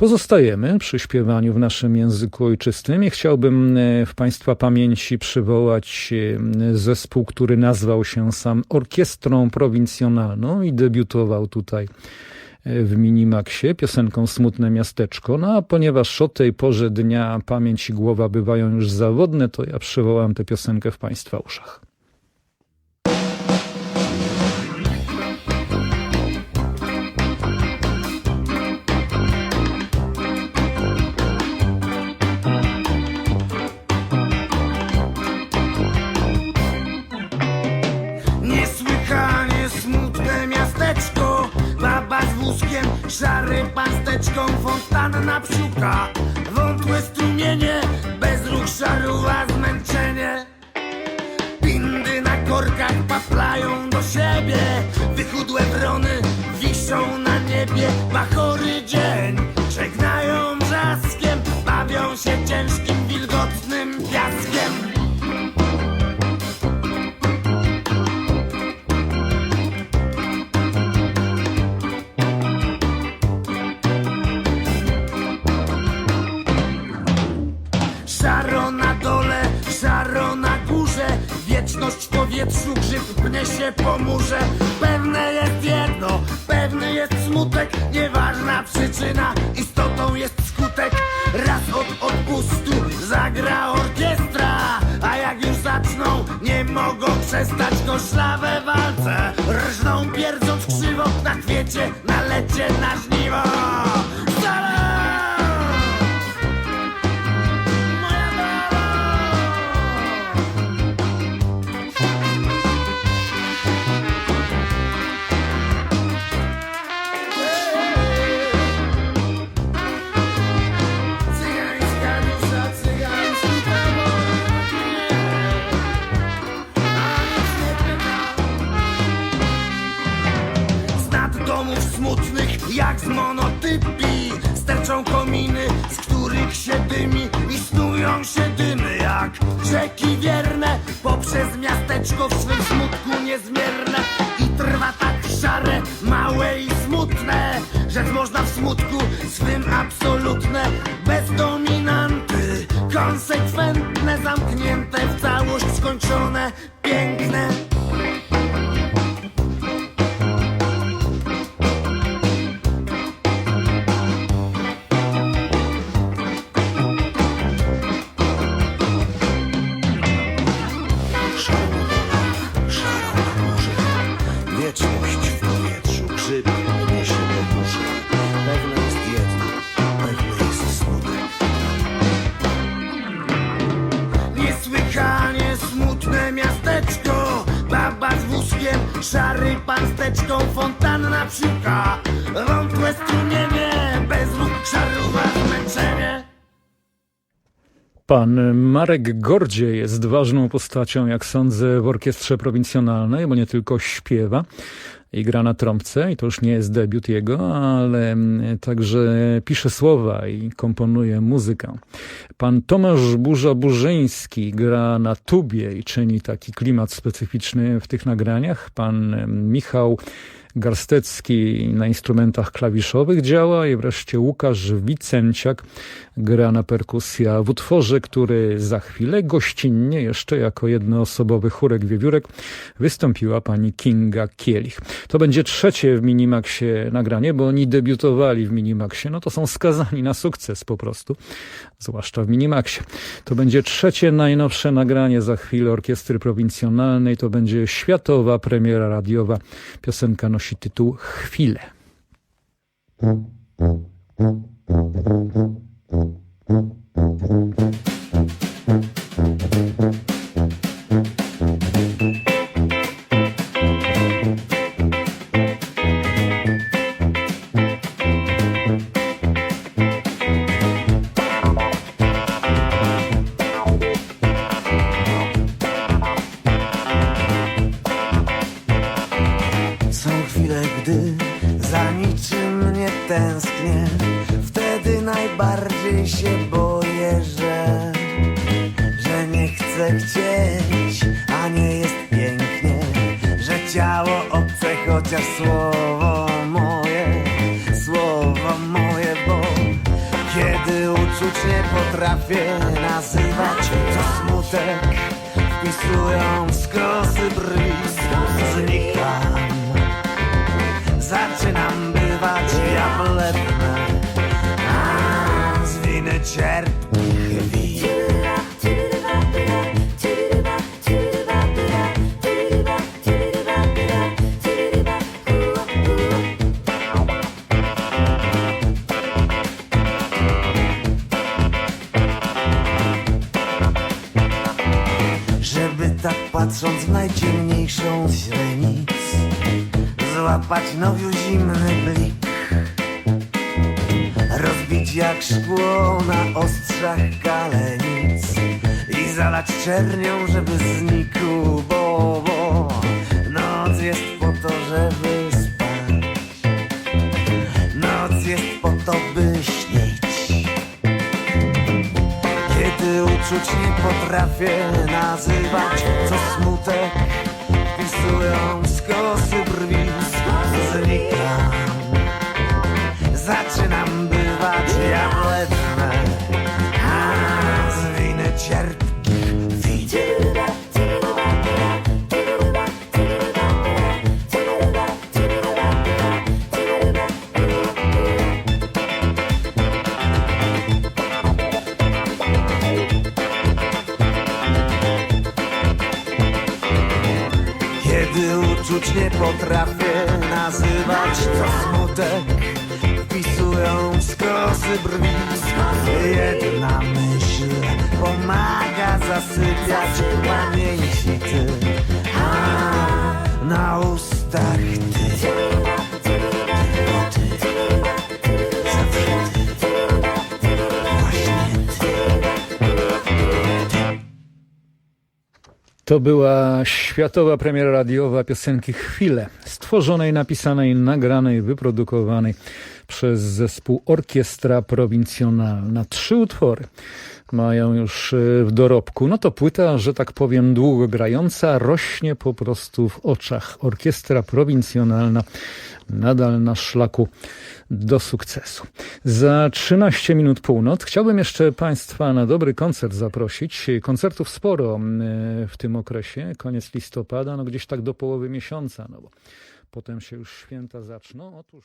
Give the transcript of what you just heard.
Pozostajemy przy śpiewaniu w naszym języku ojczystym i chciałbym e, w Państwa pamięci przywołać e, zespół, który nazwał się sam Orkiestrą Prowincjonalną i debiutował tutaj e, w Minimaxie piosenką Smutne Miasteczko. No a ponieważ o tej porze dnia pamięć i głowa bywają już zawodne, to ja przywołam tę piosenkę w Państwa uszach. Szary pasteczką Fontanna psiuka. Wątłe strumienie Bezruch szaruwa zmęczenie. Pindy na korkach paplają do siebie. Wychudłe wrony wiszą na niebie. Bachory Wieczność w powietrzu, grzyb pnie się po murze. Pewne jest jedno, pewny jest smutek. Nieważna przyczyna, istotą jest skutek. Raz od odpustu zagra orkiestra A jak już zaczną, nie mogą przestać. Koszlawe walce rżną pierdząc krzywo Na kwiecie, na lecie, na żniwo domów smutnych jak z monotypi. Sterczą kominy, z których się dymi. I snują się dymy jak rzeki wierne. Poprzez miasteczko w swym smutku niezmierne. I trwa tak szare, małe i smutne Rzec można w smutku swym absolutne Bez dominanty, konsekwentne Zamknięte w całość skończone, Baba z wózkiem, szary pasteczką Fontanna psiuka Wątłe strumienie Bezruch, szaruwa, zmęczenie Pan Marek Gordzie jest ważną postacią, jak sądzę, w orkiestrze prowincjonalnej, bo nie tylko śpiewa i gra na trąbce, i to już nie jest debiut jego, ale mm, także pisze słowa i komponuje muzykę. Pan Tomasz Burza-Burzyński gra na tubie i czyni taki klimat specyficzny w tych nagraniach. Pan em, Michał Garstecki na instrumentach klawiszowych działa i wreszcie Łukasz Wicenciak gra na perkusja w utworze, który za chwilę gościnnie jeszcze jako jednoosobowy chórek wiewiórek wystąpiła pani Kinga Kielich. To będzie trzecie w Minimaxie nagranie, bo oni debiutowali w Minimaxie, no to są skazani na sukces po prostu, zwłaszcza w Minimaxie. To będzie trzecie najnowsze nagranie za chwilę orkiestry prowincjonalnej, to będzie światowa premiera radiowa. Piosenka nosi tytuł Chwile. Są najbardziej się boję, że Że nie chcę chcieć, a nie jest pięknie Że ciało obce, chociaż słowo moje Słowo moje, bo potrafię nazywać Co smutek wpisują win Żeby tak patrząc w najciemniejszą źrenic Złapać nowiu zimny blik Rozbić jak szkło na ostrzach kalenic I zalać czernią, żeby znikł, bo, Noc jest po to, żeby spać. Noc jest po to, by śnić. Kiedy uczuć nie potrafię nazywać Co smutek wpisują w skosy brwi Znikam. Zaczynam Kiedy uczuć nie potrafię nazywać To smutek. Wpisują w skosy brwi. Jedna myśl pomaga zasypiać pamięci ty To była światowa premiera radiowa piosenki Chwile, stworzonej, napisanej, nagranej, wyprodukowanej przez zespół Orkiestra Prowincjonalna. Trzy utwory mają już e, w dorobku. No to płyta, że tak powiem, długo grająca, rośnie po prostu w oczach. Orkiestra Prowincjonalna nadal na szlaku do sukcesu. Za 13 minut północ chciałbym jeszcze Państwa na dobry koncert zaprosić. Koncertów sporo mm, w tym okresie, koniec listopada, no gdzieś tak do połowy miesiąca, no bo potem się już święta zaczną. Otóż